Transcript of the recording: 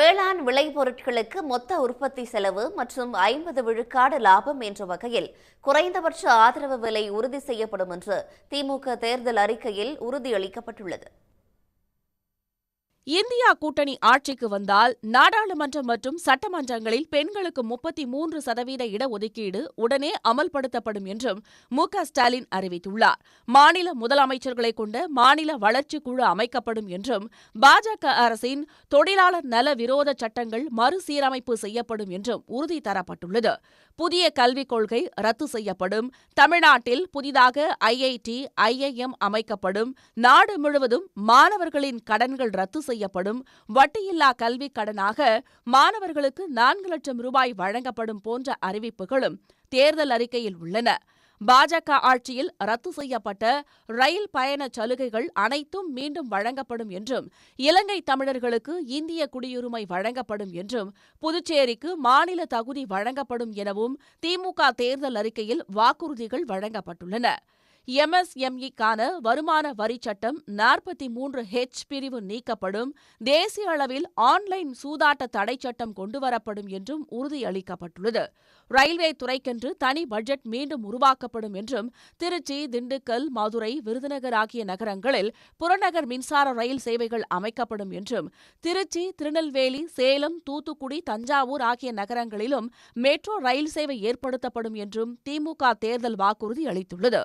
வேளாண் விளைபொருட்களுக்கு மொத்த உற்பத்தி செலவு மற்றும் ஐம்பது விழுக்காடு லாபம் என்ற வகையில் குறைந்தபட்ச ஆதரவு விலை உறுதி செய்யப்படும் என்று திமுக தேர்தல் அறிக்கையில் உறுதியளிக்கப்பட்டுள்ளது. இந்தியா கூட்டணி ஆட்சிக்கு வந்தால் நாடாளுமன்றம் மற்றும் சட்டமன்றங்களில் பெண்களுக்கு முப்பத்தி மூன்று சதவீத இடஒதுக்கீடு உடனே அமல்படுத்தப்படும் என்றும் மு ஸ்டாலின் அறிவித்துள்ளார். மாநில முதலமைச்சர்களை கொண்ட மாநில வளர்ச்சிக் குழு அமைக்கப்படும் என்றும் பாஜக அரசின் தொழிலாளர் நல விரோத சட்டங்கள் மறுசீரமைப்பு செய்யப்படும் என்றும் உறுதி தரப்பட்டுள்ளது. புதிய கல்விக் கொள்கை ரத்து செய்யப்படும். தமிழ்நாட்டில் புதிதாக ஐஐடி ஐஐஎம் அமைக்கப்படும். நாடு முழுவதும் மாணவர்களின் கடன்கள் ரத்து செய்ய செய்யப்படும் வட்டியில்லா கல்விக் கடனாக மாணவர்களுக்கு நான்கு லட்சம் ரூபாய் வழங்கப்படும் போன்ற அறிவிப்புகளும் தேர்தல் அறிக்கையில் உள்ளன. பாஜக ஆட்சியில் ரத்து செய்யப்பட்ட ரயில் பயண சலுகைகள் அனைத்தும் மீண்டும் வழங்கப்படும் என்றும் இலங்கை தமிழர்களுக்கு இந்திய குடியுரிமை வழங்கப்படும் என்றும் புதுச்சேரிக்கு மாநில தகுதி வழங்கப்படும் எனவும் திமுக தேர்தல் அறிக்கையில் வாக்குறுதிகள் வழங்கப்பட்டுள்ளன. எம்எஸ்எம்இக்கான வருமான வரிச் சட்டம் நாற்பத்தி மூன்று ஹெச் பிரிவு நீக்கப்படும். தேசிய அளவில் ஆன்லைன் சூதாட்ட தடைச் சட்டம் கொண்டுவரப்படும் என்றும் உறுதியளிக்கப்பட்டுள்ளது. ரயில்வே துறைக்கென்று தனி பட்ஜெட் மீண்டும் உருவாக்கப்படும் என்றும் திருச்சி திண்டுக்கல் மதுரை விருதுநகர் ஆகிய நகரங்களில் புறநகர் மின்சார ரயில் சேவைகள் அமைக்கப்படும் என்றும் திருச்சி திருநெல்வேலி சேலம் தூத்துக்குடி தஞ்சாவூர் ஆகிய நகரங்களிலும் மெட்ரோ ரயில் சேவை ஏற்படுத்தப்படும் என்றும் திமுக தேர்தல் வாக்குறுதி அளித்துள்ளது.